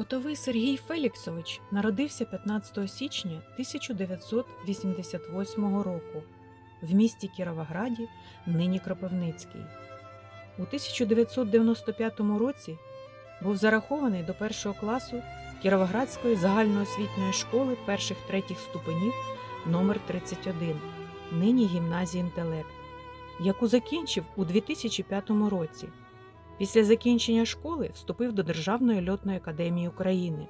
Котовий Сергій Феліксович народився 15 січня 1988 року в місті Кіровограді, нині Кропивницький. У 1995 році був зарахований до першого класу Кіровоградської загальноосвітньої школи перших третіх ступенів номер 31 нині гімназії інтелект, яку закінчив у 2005 році. Після закінчення школи вступив до Державної льотної академії України.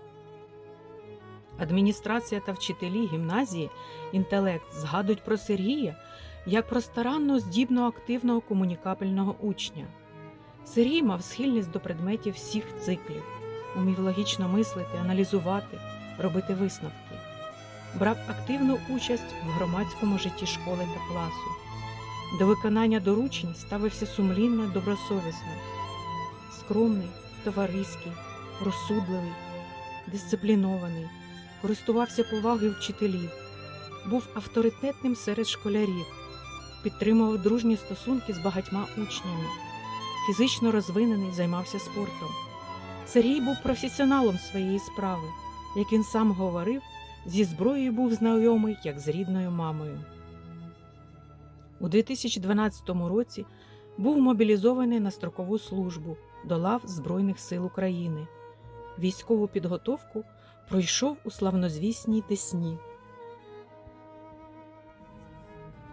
Адміністрація та вчителі гімназії інтелект згадують про Сергія як про старанно здібно активного комунікабельного учня. Сергій мав схильність до предметів всіх циклів, умів логічно мислити, аналізувати, робити висновки, брав активну участь в громадському житті школи та класу. До виконання доручень ставився сумлінно добросовісно скромний, товариський, розсудливий, дисциплінований, користувався повагою вчителів, був авторитетним серед школярів, підтримував дружні стосунки з багатьма учнями, фізично розвинений, займався спортом. Сергій був професіоналом своєї справи, як він сам говорив, зі зброєю був знайомий як з рідною мамою. У 2012 році був мобілізований на строкову службу до лав Збройних сил України. Військову підготовку пройшов у славнозвісній Десні.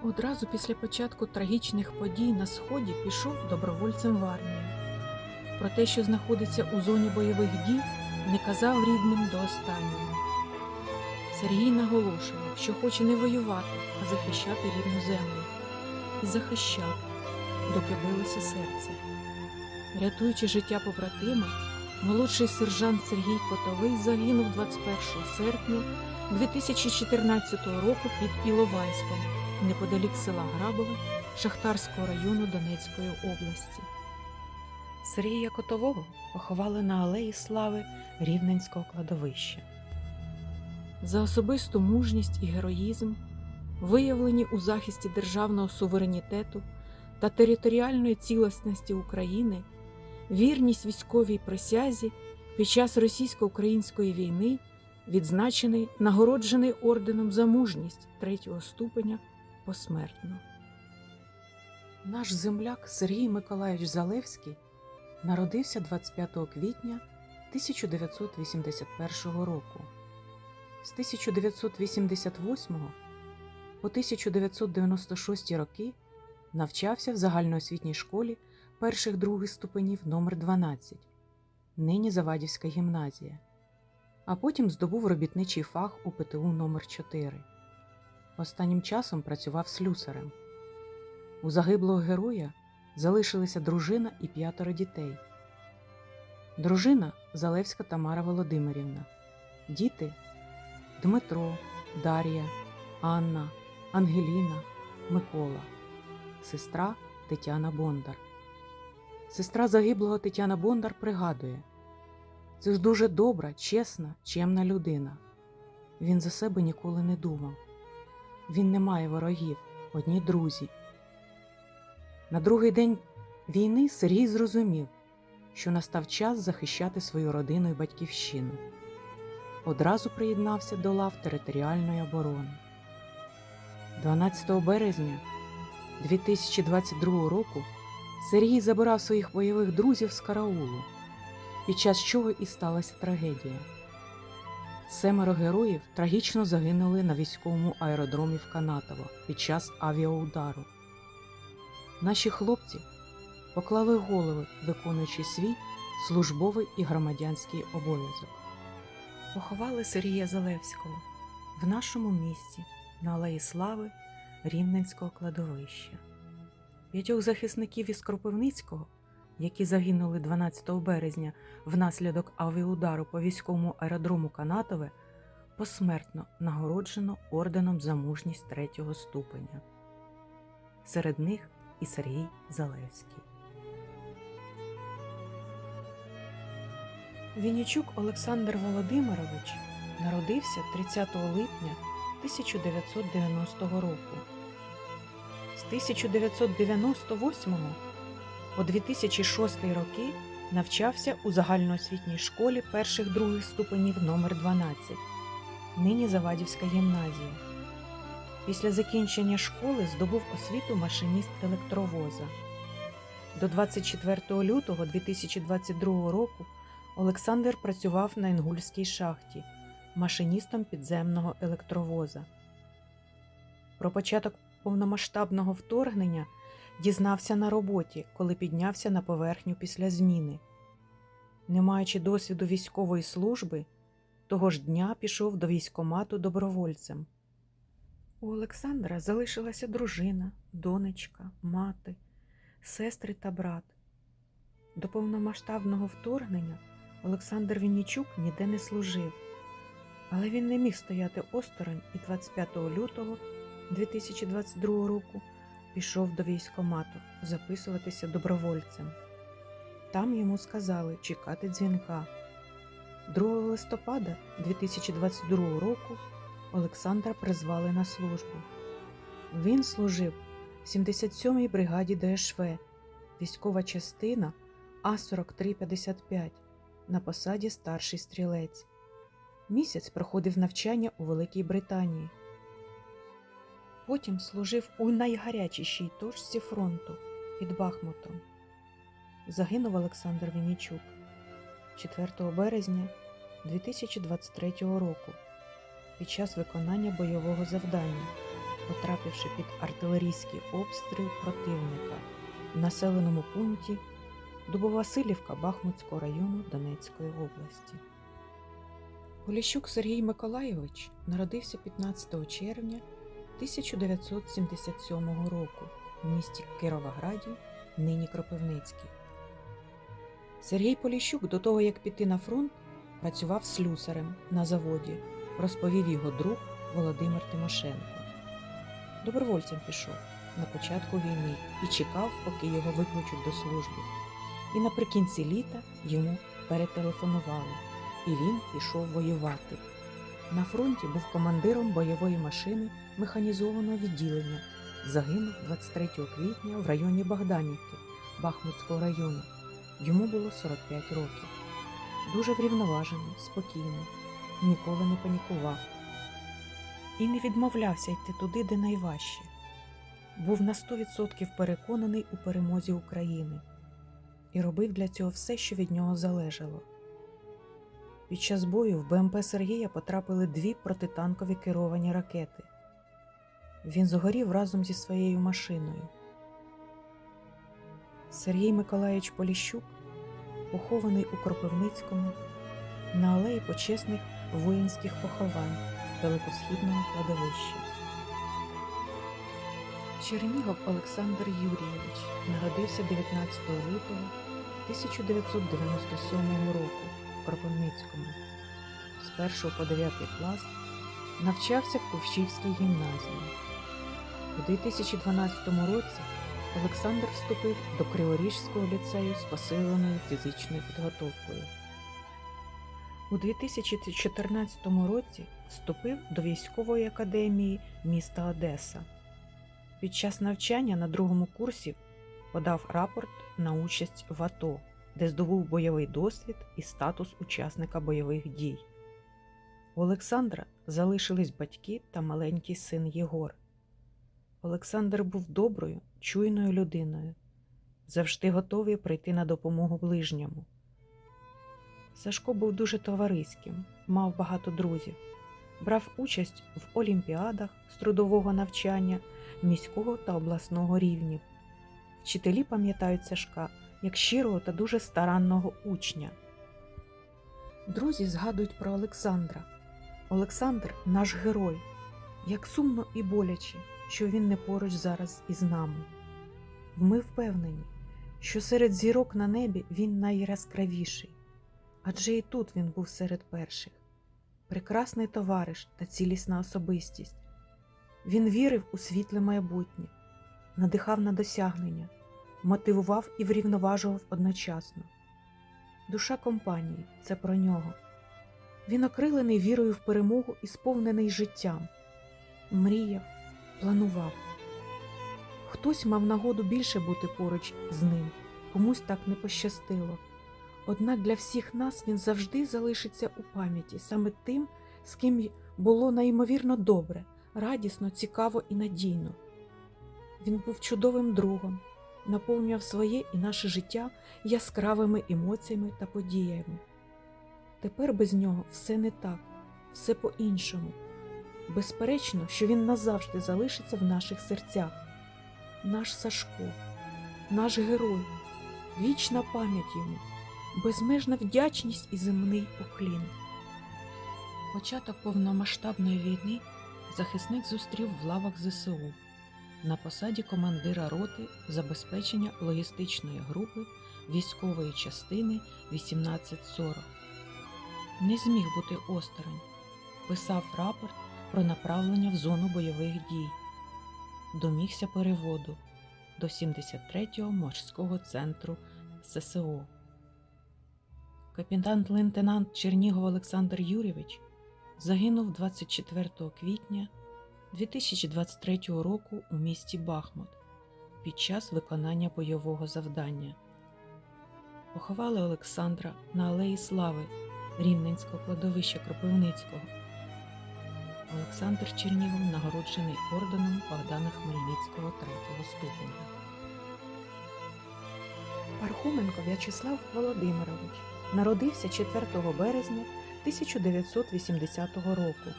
Одразу після початку трагічних подій на Сході пішов добровольцем в армію. Про те, що знаходиться у зоні бойових дій, не казав рідним до останнього. Сергій наголошував, що хоче не воювати, а захищати рідну землю. І захищав, доки билося серце. Рятуючи життя побратима, молодший сержант Сергій Котовий загинув 21 серпня 2014 року під Іловайськом, неподалік села Грабове Шахтарського району Донецької області. Сергія Котового поховали на алеї слави Рівненського кладовища. За особисту мужність і героїзм, виявлені у захисті державного суверенітету та територіальної цілісності України, вірність військовій присязі під час російсько-української війни відзначений нагороджений орденом за мужність третього ступеня посмертно. Наш земляк Сергій Миколаївич Залевський народився 25 квітня 1981 року. З 1988 по 1996 роки навчався в загальноосвітній школі перших других ступенів номер 12 нині Завадівська гімназія, а потім здобув робітничий фах у ПТУ номер 4 Останнім часом працював слюсарем. У загиблого героя залишилися дружина і п'ятеро дітей. Дружина Залевська Тамара Володимирівна, діти Дмитро, Дар'я, Анна, Ангеліна, Микола, сестра Тетяна Бондар. Сестра загиблого Тетяна Бондар пригадує: це ж дуже добра, чесна, чемна людина. Він за себе ніколи не думав. Він не має ворогів, одні друзі. На другий день війни Сергій зрозумів, що настав час захищати свою родину і батьківщину. Одразу приєднався до лав територіальної оборони. 12 березня 2022 року Сергій забирав своїх бойових друзів з караулу, під час чого і сталася трагедія. Семеро героїв трагічно загинули на військовому аеродромі в Канатово під час авіаудару. Наші хлопці поклали голови, виконуючи свій службовий і громадянський обов'язок. Поховали Сергія Залевського в нашому місті на Алеї Слави Рівненського кладовища. П'ятьох захисників із Кропивницького, які загинули 12 березня внаслідок авіаудару по військовому аеродрому Канатове, посмертно нагороджено орденом за мужність третього ступеня. Серед них і Сергій Залевський. Вінничук Олександр Володимирович народився 30 липня 1990 року. З 1998 по 2006 роки Навчався у загальноосвітній школі перших других ступенів номер 12 нині Завадівська гімназія. Після закінчення школи здобув освіту машиніст електровоза. До 24 лютого 2022 року Олександр працював на Інгульській шахті машиністом підземного електровоза. Про початок повномасштабного вторгнення дізнався на роботі, коли піднявся на поверхню після зміни. Не маючи досвіду військової служби, того ж дня пішов до військкомату добровольцем. У Олександра залишилася дружина, донечка, мати, сестри та брат. До повномасштабного вторгнення Олександр Віннічук ніде не служив, але він не міг стояти осторонь і 25 лютого 2022 року пішов до військкомату записуватися добровольцем. Там йому сказали чекати дзвінка. 2 листопада 2022 року Олександра призвали на службу. Він служив в 77-й бригаді ДШВ, військова частина А4355 на посаді старший стрілець. Місяць проходив навчання у Великій Британії. Потім служив у найгарячішій точці фронту під Бахмутом. Загинув Олександр Віннічук 4 березня 2023 року під час виконання бойового завдання, потрапивши під артилерійський обстріл противника в населеному пункті Дубовасилівка Бахмутського району Донецької області. Поліщук Сергій Миколайович народився 15 червня 1977 року в місті Кіровограді, нині Кропивницький. Сергій Поліщук до того, як піти на фронт, працював слюсарем на заводі, розповів його друг Володимир Тимошенко. Добровольцем пішов на початку війни і чекав, поки його викличуть до служби. І наприкінці літа йому перетелефонували, і він пішов воювати. На фронті був командиром бойової машини механізованого відділення. Загинув 23 квітня в районі Богданівки Бахмутського району. Йому було 45 років. Дуже врівноважений, спокійний, ніколи не панікував. І не відмовлявся йти туди, де найважче. Був на 100% переконаний у перемозі України і робив для цього все, що від нього залежало. Під час бою в БМП Сергія потрапили дві протитанкові керовані ракети. Він згорів разом зі своєю машиною. Сергій Миколаївич Поліщук похований у Кропивницькому на алеї почесних воїнських поховань Далекосхідного кладовища. Чернігов Олександр Юрійович народився 19 лютого 1997 року Кропивницькому. З 1 по 9 клас навчався в Ковчівській гімназії. У 2012 році Олександр вступив до Криворіжського ліцею з посиленою фізичною підготовкою. У 2014 році вступив до військової академії міста Одеса. Під час навчання на другому курсі подав рапорт на участь в АТО, де здобув бойовий досвід і статус учасника бойових дій. У Олександра залишились батьки та маленький син Єгор. Олександр був доброю, чуйною людиною, завжди готовий прийти на допомогу ближньому. Сашко був дуже товариським, мав багато друзів, брав участь в олімпіадах з трудового навчання міського та обласного рівнів. Вчителі пам'ятають Сашка як щирого та дуже старанного учня. Друзі згадують про Олександра. Олександр наш герой, як сумно і боляче, що він не поруч зараз із нами. Ми впевнені, що серед зірок на небі він найяскравіший, адже і тут він був серед перших прекрасний товариш та цілісна особистість. Він вірив у світле майбутнє, надихав на досягнення, мотивував і врівноважував одночасно. Душа компанії це про нього. Він окрилений вірою в перемогу і сповнений життям, мріяв, планував. Хтось мав нагоду більше бути поруч з ним, комусь так не пощастило. Однак для всіх нас він завжди залишиться у пам'яті саме тим, з ким було неймовірно добре, радісно, цікаво і надійно. Він був чудовим другом, наповнював своє і наше життя яскравими емоціями та подіями. Тепер без нього все не так, все по-іншому. Безперечно, що він назавжди залишиться в наших серцях. Наш Сашко, наш герой, вічна пам'ять йому, безмежна вдячність і земний уклін. Початок повномасштабної війни захисник зустрів в лавах ЗСУ на посаді командира роти забезпечення логістичної групи військової частини 1840. Не зміг бути осторонь, писав рапорт про направлення в зону бойових дій, домігся переводу до 73-го морського центру ССО. Капітан-лейтенант Чернігов Олександр Юрійович загинув 24 квітня 2023 року у місті Бахмут під час виконання бойового завдання. Поховали Олександра на Алеї Слави Рівненського кладовища Кропивницького. Олександр Чернігов нагороджений орденом Богдана Хмельницького третього ступеня. Пархоменко В'ячеслав Володимирович народився 4 березня 1980 року.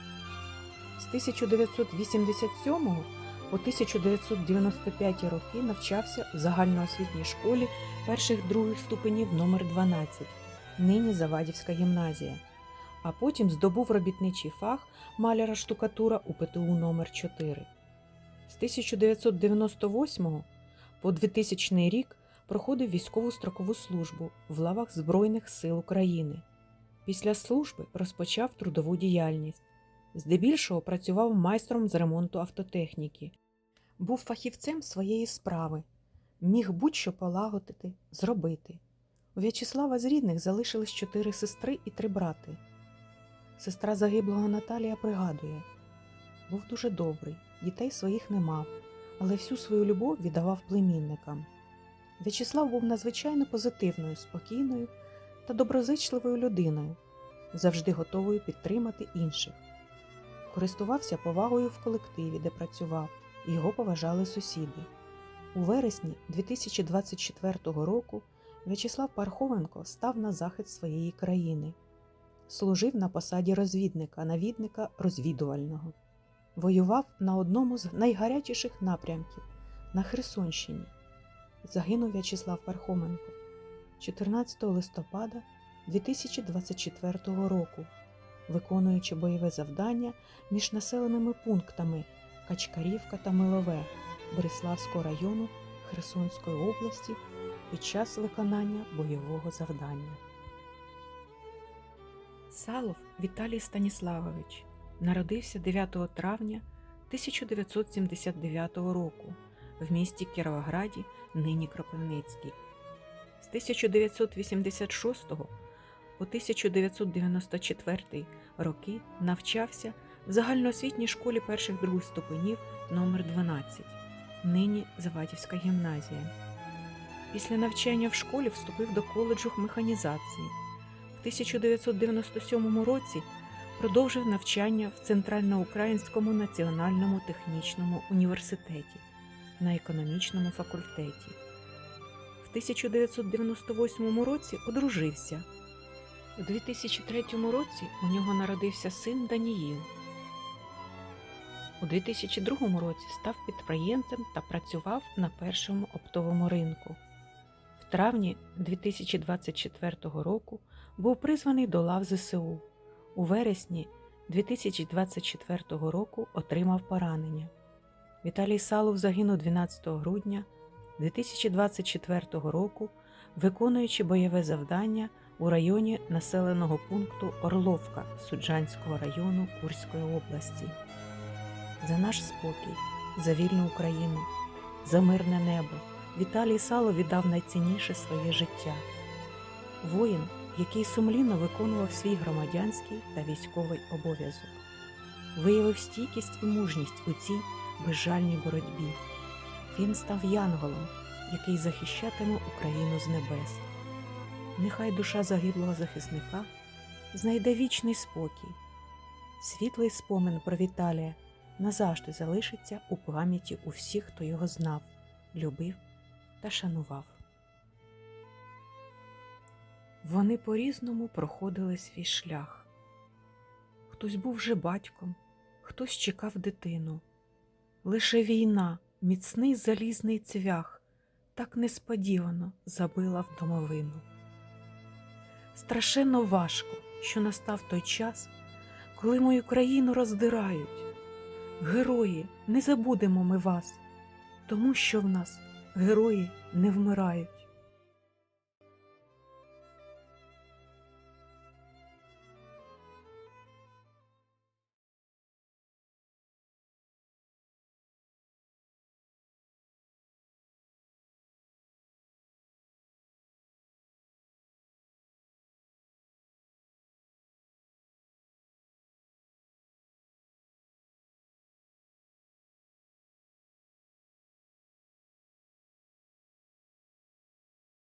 З 1987 по 1995 роки навчався в загальноосвітній школі перших других ступенів номер 12 нині Завадівська гімназія, а потім здобув робітничий фах маляра штукатура у ПТУ номер 4 З 1998 по 2000 рік проходив військову строкову службу в лавах Збройних сил України. Після служби розпочав трудову діяльність. Здебільшого працював майстром з ремонту автотехніки. Був фахівцем своєї справи, міг будь-що полагодити, зробити. У В'ячеслава з рідних залишились чотири сестри і три брати. Сестра загиблого Наталія пригадує був дуже добрий, дітей своїх не мав, але всю свою любов віддавав племінникам. В'ячеслав був надзвичайно позитивною, спокійною та доброзичливою людиною, завжди готовою підтримати інших. Користувався повагою в колективі, де працював, його поважали сусіди. У вересні 2024 року В'ячеслав Пархоменко став на захист своєї країни, служив на посаді розвідника, навідника розвідувального, воював на одному з найгарячіших напрямків на Херсонщині. Загинув В'ячеслав Пархоменко 14 листопада 2024 року, виконуючи бойове завдання між населеними пунктами Качкарівка та Милове Бориславського району Херсонської області під час виконання бойового завдання. Салов Віталій Станіславович народився 9 травня 1979 року в місті Кіровограді, нині Кропивницький. З 1986 по 1994 роки навчався в загальноосвітній школі перших других ступенів номер 12 нині Завадівська гімназія. Після навчання в школі вступив до коледжу механізації. В 1997 році продовжив навчання в Центральноукраїнському національному технічному університеті на економічному факультеті. В 1998 році одружився. У 2003 році у нього народився син Даніїл. У 2002 році став підприємцем та працював на першому оптовому ринку. В травні 2024 року був призваний до лав ЗСУ. У вересні 2024 року отримав поранення. Віталій Салов загинув 12 грудня 2024 року, виконуючи бойове завдання у районі населеного пункту Орловка Суджанського району Курської області. За наш спокій, за вільну Україну, за мирне небо Віталій Сало віддав найцінніше своє життя. Воїн, який сумлінно виконував свій громадянський та військовий обов'язок, виявив стійкість і мужність у цій безжальній боротьбі. Він став янголом, який захищатиме Україну з небес. Нехай душа загиблого захисника знайде вічний спокій. Світлий спомин про Віталія назавжди залишиться у пам'яті у всіх, хто його знав, любив та шанував. Вони по-різному проходили свій шлях. Хтось був вже батьком, хтось чекав дитину. Лише війна, міцний залізний цвях, так несподівано забила в домовину. Страшенно важко, що настав той час, коли мою країну роздирають. Герої, не забудемо ми вас, тому що в нас герої не вмирають.